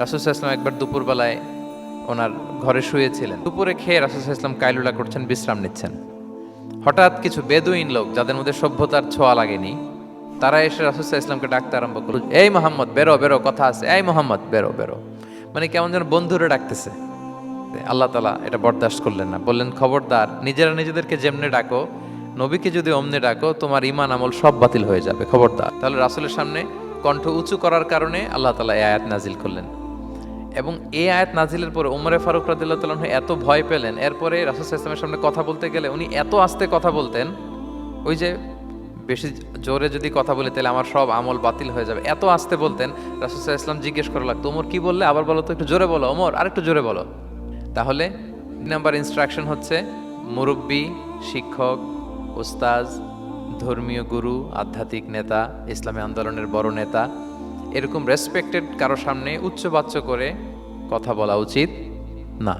রাসুসাহ ইসলাম একবার দুপুরবেলায় ওনার ঘরে শুয়েছিলেন। দুপুরে খেয়ে রাসুসাহ ইসলাম কাইলুলা করছেন, বিশ্রাম নিচ্ছেন। হঠাৎ কিছু বেদুইন লোক, যাদের মধ্যে সভ্যতার ছোঁয়া লাগেনি, তারা এসে রাসুসাহ ইসলামকে ডাকতে আরম্ভ করল, এই মোহাম্মদ, বেরো বেরো, কথা আছে, এই মোহাম্মদ, বেরো বেরো। মানে কেমন যেন বন্ধুরা ডাকতেছে। আল্লাহ তালা এটা বরদাস্ত করলেন না, বললেন, খবরদার, নিজেরা নিজেদেরকে যেমনে ডাকো, নবীকে যদি অমনে ডাকো, তোমার ইমান আমল সব বাতিল হয়ে যাবে, খবরদার। তাহলে রাসুলের সামনে কণ্ঠ উঁচু করার কারণে আল্লাহ তালা এই আয়াত নাজিল করলেন। এবং এই আয়াত নাজিলের পরে উমরে ফারুক রাদিল্লাহ তালন এত ভয় পেলেন, এরপরে রাসুল ইসলামের সামনে কথা বলতে গেলে উনি এত আস্তে কথা বলতেন, ওই যে বেশি জোরে যদি কথা বলি তাহলে আমার সব আমল বাতিল হয়ে যাবে। এত আস্তে বলতেন, রাসুল ইসলাম জিজ্ঞেস করা লাগতো ওমর কি বললে? আবার বলো তো একটু জোরে বলো ওমর আর একটু জোরে বলো। তাহলে নাম্বার ইনস্ট্রাকশন হচ্ছে, মুরব্বী, শিক্ষক ওস্তাজ ধর্মীয় গুরু, আধ্যাত্মিক নেতা, ইসলামী আন্দোলনের বড় নেতা এরকম রেসপেক্টেড কারও সামনে উচ্চবাচ্য করে কথা বলা উচিত না।